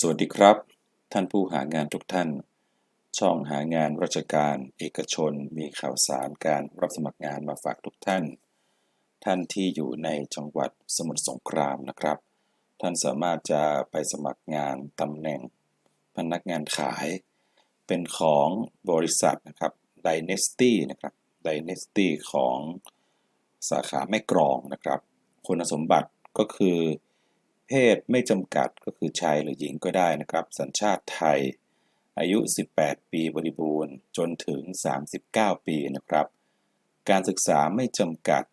สวัสดีครับ ท่านผู้หางานทุกท่าน ช่องหางานราชการ เอกชน มีข่าวสารการรับสมัครงานมาฝากทุกท่าน ท่านที่อยู่ในจังหวัดสมุทรสงครามนะครับ ท่านสามารถจะไปสมัครงานตำแหน่ง พนักงานขาย เป็นของบริษัทนะครับ Dynasty นะครับ Dynasty ของสาขาแม่กรองนะครับ คุณสมบัติก็คือ เพศไม่จำกัดก็คือชายหรือหญิงก็ได้นะครับ สัญชาติไทย อายุ 18 ปีบริบูรณ์ จนถึง 39 ปีนะครับ การศึกษาไม่จำกัด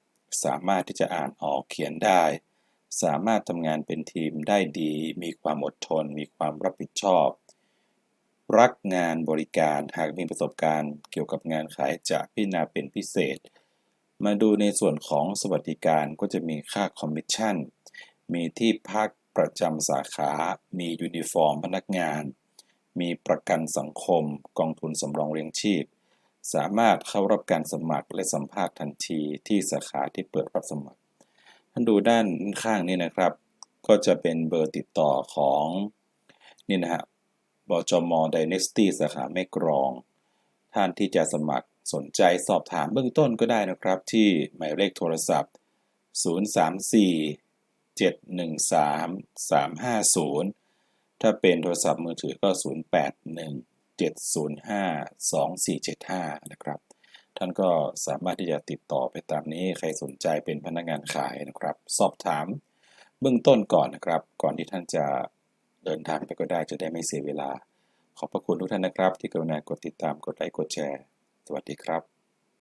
สามารถที่จะอ่านออกเขียนได้ สามารถทำงานเป็นทีมได้ดี มีความอดทน มีความรับผิดชอบ รักงานบริการ หากมีประสบการณ์เกี่ยวกับงานขายจะพิจารณาเป็นพิเศษ มาดูในส่วนของสวัสดิการก็จะมีค่าคอมมิชชั่น มีที่พักประจำสาขา มียูนิฟอร์มพนักงาน มีประกันสังคม กองทุนสำรองเลี้ยงชีพ สามารถเข้ารับการสมัครและสัมภาษณ์ทันทีที่สาขาที่เปิดรับสมัคร ท่านดูด้านข้างนี้นะครับ ก็จะเป็นเบอร์ติดต่อของนี่นะฮะบจม Dynasty สาขาแม่กรอง ท่านที่จะสมัครสนใจสอบถามเบื้องต้นก็ได้นะครับ ที่หมายเลขโทรศัพท์ 034 713 350 ถ้าเป็นโทรศัพท์มือถือก็ 081 705 2475 นะครับ ท่านก็สามารถที่จะติดต่อไปตามนี้ใครสนใจเป็นพนักงานขายนะครับ สอบถามเบื้องต้นก่อนนะครับ ก่อนที่ท่านจะเดินทางไปก็ได้จะได้ไม่เสียเวลา ขอบพระคุณทุกท่านนะครับ ที่กรุณากดติดตามกดไลค์กดแชร์ สวัสดีครับ